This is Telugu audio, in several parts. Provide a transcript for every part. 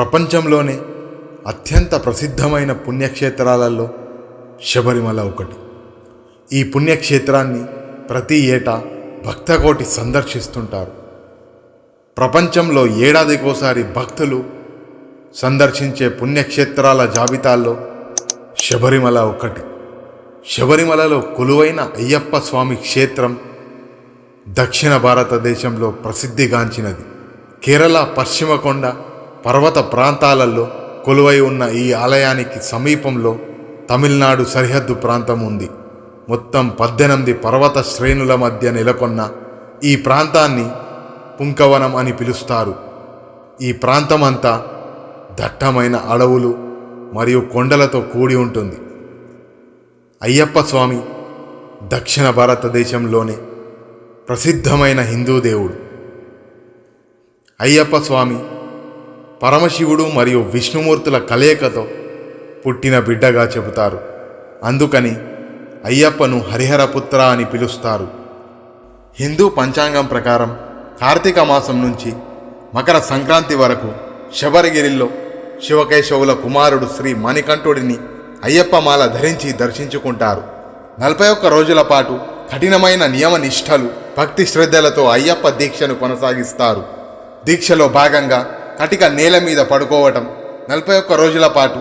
ప్రపంచంలోనే అత్యంత ప్రసిద్ధమైన పుణ్యక్షేత్రాలలో శబరిమల ఒకటి. ఈ పుణ్యక్షేత్రాన్ని ప్రతి ఏటా భక్తకోటి సందర్శిస్తుంటారు. ప్రపంచంలో ఏడాదికోసారి భక్తులు సందర్శించే పుణ్యక్షేత్రాల జాబితాల్లో శబరిమల ఒకటి. శబరిమలలో కొలువైన అయ్యప్ప స్వామి క్షేత్రం దక్షిణ భారతదేశంలో ప్రసిద్ధిగాంచినది కేరళ పశ్చిమ కొండ పర్వత ప్రాంతాలలో కొలువై ఉన్న ఈ ఆలయానికి సమీపంలో తమిళనాడు సరిహద్దు ప్రాంతం ఉంది. మొత్తం పద్దెనిమిది పర్వత శ్రేణుల మధ్య నెలకొన్న ఈ ప్రాంతాన్ని పుంకవనం అని పిలుస్తారు. ఈ ప్రాంతమంతా దట్టమైన అడవులు మరియు కొండలతో కూడి ఉంటుంది. అయ్యప్ప స్వామి దక్షిణ భారతదేశంలోనే ప్రసిద్ధమైన హిందూ దేవుడు. అయ్యప్ప స్వామి పరమశివుడు మరియు విష్ణుమూర్తుల కలయికతో పుట్టిన బిడ్డగా చెబుతారు. అందుకని అయ్యప్పను హరిహరపుత్ర అని పిలుస్తారు. హిందూ పంచాంగం ప్రకారం కార్తీక మాసం నుంచి మకర సంక్రాంతి వరకు శబరిగిరిలో శివకేశవుల కుమారుడు శ్రీ మణికంఠుడిని అయ్యప్పమాల ధరించి దర్శించుకుంటారు. నలభై ఒక్క రోజుల పాటు కఠినమైన నియమ నిష్ఠలు భక్తి శ్రద్ధలతో అయ్యప్ప దీక్షను కొనసాగిస్తారు. దీక్షలో భాగంగా కటిక నేల మీద పడుకోవటం నలభై ఒక్క రోజుల పాటు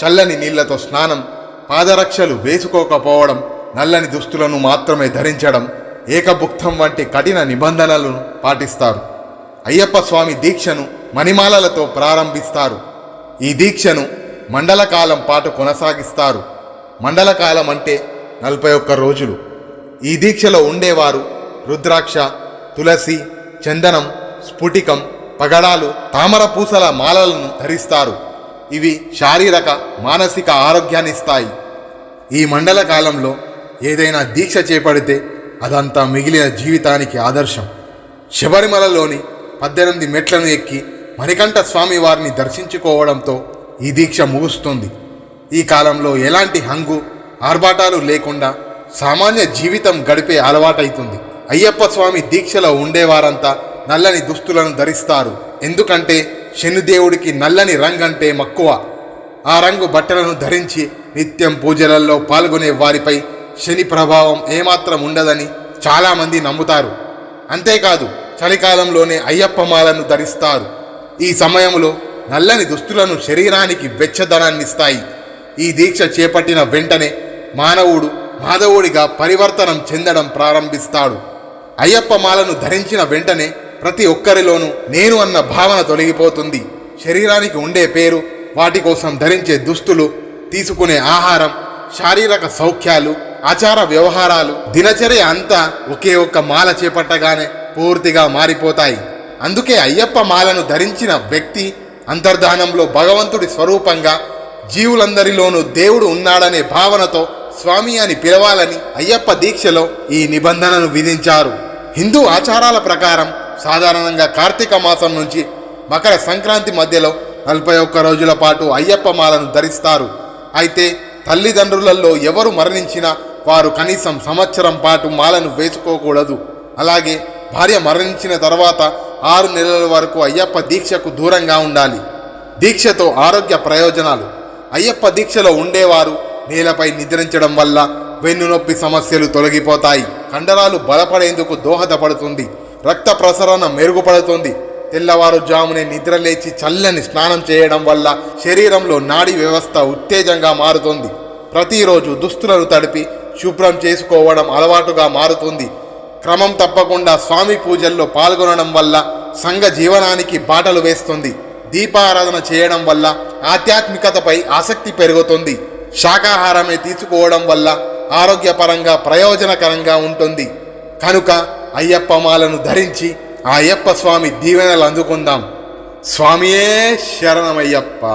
చల్లని నీళ్ళతో స్నానం పాదరక్షలు వేసుకోకపోవడం నల్లని దుస్తులను మాత్రమే ధరించడం ఏకభుక్తం వంటి కఠిన నిబంధనలను పాటిస్తారు. అయ్యప్ప స్వామి దీక్షను మణిమాలలతో ప్రారంభిస్తారు. ఈ దీక్షను మండలకాలం పాటు కొనసాగిస్తారు. మండలకాలం అంటే నలభై ఒక్క రోజులు. ఈ దీక్షలో ఉండేవారు రుద్రాక్ష తులసి చందనం స్ఫుటికం పగడాలు తామర పూసల మాలలను ధరిస్తారు. ఇవి శారీరక మానసిక ఆరోగ్యాన్ని ఇస్తాయి ఈ మండల కాలంలో ఏదైనా దీక్ష చేపడితే అదంతా మిగిలిన జీవితానికి ఆదర్శం. శబరిమలలోని పద్దెనిమిది మెట్లను ఎక్కి మణికంఠ స్వామి వారిని దర్శించుకోవడంతో ఈ దీక్ష ముగుస్తుంది. ఈ కాలంలో ఎలాంటి హంగు ఆర్భాటాలు లేకుండా సామాన్య జీవితం గడిపే అలవాటైతుంది. అయ్యప్ప స్వామి దీక్షలో ఉండేవారంతా నల్లని దుస్తులను ధరిస్తారు. ఎందుకంటే శనిదేవుడికి నల్లని రంగు అంటే మక్కువ. ఆ రంగు బట్టలను ధరించి నిత్యం పూజలలో పాల్గొనే వారిపై శని ప్రభావం ఏమాత్రం ఉండదని చాలామంది నమ్ముతారు. అంతేకాదు చలికాలంలోనే అయ్యప్ప మాలను ధరిస్తారు. ఈ సమయంలో నల్లని దుస్తులను శరీరానికి వెచ్చదనాన్నిస్తాయి ఈ దీక్ష చేపట్టిన వెంటనే మానవుడు మాధవుడిగా పరివర్తనం చెందడం ప్రారంభిస్తాడు. అయ్యప్ప మాలను ధరించిన వెంటనే ప్రతి ఒక్కరిలోనూ నేను అన్న భావన తొలగిపోతుంది. శరీరానికి ఉండే పేరు వాటి కోసం ధరించే దుస్తులు తీసుకునే ఆహారం శారీరక సౌఖ్యాలు ఆచార వ్యవహారాలు దినచర్య అంతా ఒకే ఒక్క మాల చేపట్టగానే పూర్తిగా మారిపోతాయి. అందుకే అయ్యప్ప మాలను ధరించిన వ్యక్తి అంతర్ధానంలో భగవంతుడి స్వరూపంగా జీవులందరిలోనూ దేవుడు ఉన్నాడనే భావనతో స్వామి అని పిలవాలని అయ్యప్ప దీక్షలో ఈ నిబంధనను విధించారు. హిందూ ఆచారాల ప్రకారం సాధారణంగా కార్తీక మాసం నుంచి మకర సంక్రాంతి మధ్యలో నలభై ఒక్క రోజుల పాటు అయ్యప్ప మాలను ధరిస్తారు. అయితే తల్లిదండ్రులలో ఎవరు మరణించినా వారు కనీసం సంవత్సరం పాటు మాలను వేసుకోకూడదు. అలాగే భార్య మరణించిన తర్వాత ఆరు నెలల వరకు అయ్యప్ప దీక్షకు దూరంగా ఉండాలి. దీక్షతో ఆరోగ్య ప్రయోజనాలు. అయ్యప్ప దీక్షలో ఉండేవారు నేలపై నిద్రించడం వల్ల వెన్నునొప్పి సమస్యలు తొలగిపోతాయి. కండరాలు బలపడేందుకు దోహదపడుతుంది. రక్త ప్రసరణ మెరుగుపడుతుంది. తెల్లవారుజామునే నిద్రలేచి చల్లని స్నానం చేయడం వల్ల శరీరంలో నాడీ వ్యవస్థ ఉత్తేజంగా మారుతుంది. ప్రతిరోజు దుస్తులను తడిపి శుభ్రం చేసుకోవడం అలవాటుగా మారుతుంది. క్రమం తప్పకుండా స్వామి పూజల్లో పాల్గొనడం వల్ల సంఘ జీవనానికి బాటలు వేస్తుంది. దీపారాధన చేయడం వల్ల ఆధ్యాత్మికతపై ఆసక్తి పెరుగుతుంది. శాకాహారమే తీసుకోవడం వల్ల ఆరోగ్యపరంగా ప్రయోజనకరంగా ఉంటుంది. కనుక అయ్యప్ప మాలను ధరించి ఆ అయ్యప్ప స్వామి దీవెనలు అందుకుందాం. స్వామియే శరణమయ్యప్ప.